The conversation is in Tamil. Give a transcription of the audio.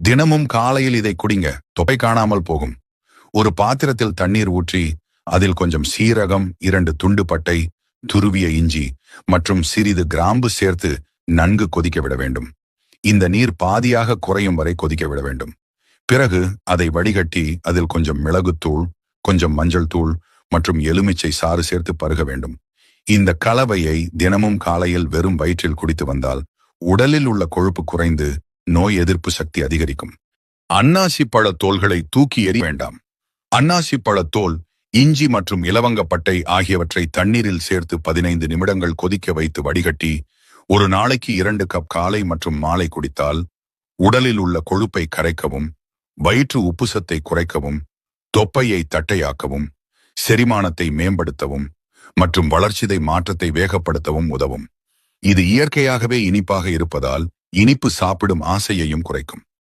தினமும் காலையில் இதை குடிங்க. தொகை காணாமல் போகும். ஒரு பாத்திரத்தில் தண்ணீர் ஊற்றி அதில் கொஞ்சம் சீரகம் இரண்டு துண்டு பட்டை துருவிய இஞ்சி மற்றும் சிறிது கிராம்பு சேர்த்து நன்கு கொதிக்க விட வேண்டும். இந்த நீர் பாதியாக குறையும் வரை கொதிக்க விட வேண்டும். பிறகு அதை வடிகட்டி அதில் கொஞ்சம் மிளகுத்தூள் கொஞ்சம் மஞ்சள் தூள் மற்றும் எலுமிச்சை சாறு சேர்த்து பருக வேண்டும். இந்த கலவையை தினமும் காலையில் வெறும் வயிற்றில் குடித்து வந்தால் உடலில் உள்ள கொழுப்பு குறைந்து நோய் எதிர்ப்பு சக்தி அதிகரிக்கும். அன்னாசி பழ தோல்களை தூக்கி எறி வேண்டாம். அன்னாசி தோல் இஞ்சி மற்றும் இலவங்கப்பட்டை ஆகியவற்றை தண்ணீரில் சேர்த்து பதினைந்து நிமிடங்கள் கொதிக்க வைத்து வடிகட்டி ஒரு நாளைக்கு இரண்டு கப் காலை மற்றும் மாலை குடித்தால் உடலில் உள்ள கொழுப்பை கரைக்கவும் வயிற்று உப்புசத்தை குறைக்கவும் தொப்பையை தட்டையாக்கவும் செரிமானத்தை மேம்படுத்தவும் மற்றும் வளர்ச்சிதை மாற்றத்தை வேகப்படுத்தவும் உதவும். இது இயற்கையாகவே இனிப்பாக இருப்பதால் இனிப்பு சாப்பிடும் ஆசையையும் குறைக்கும்.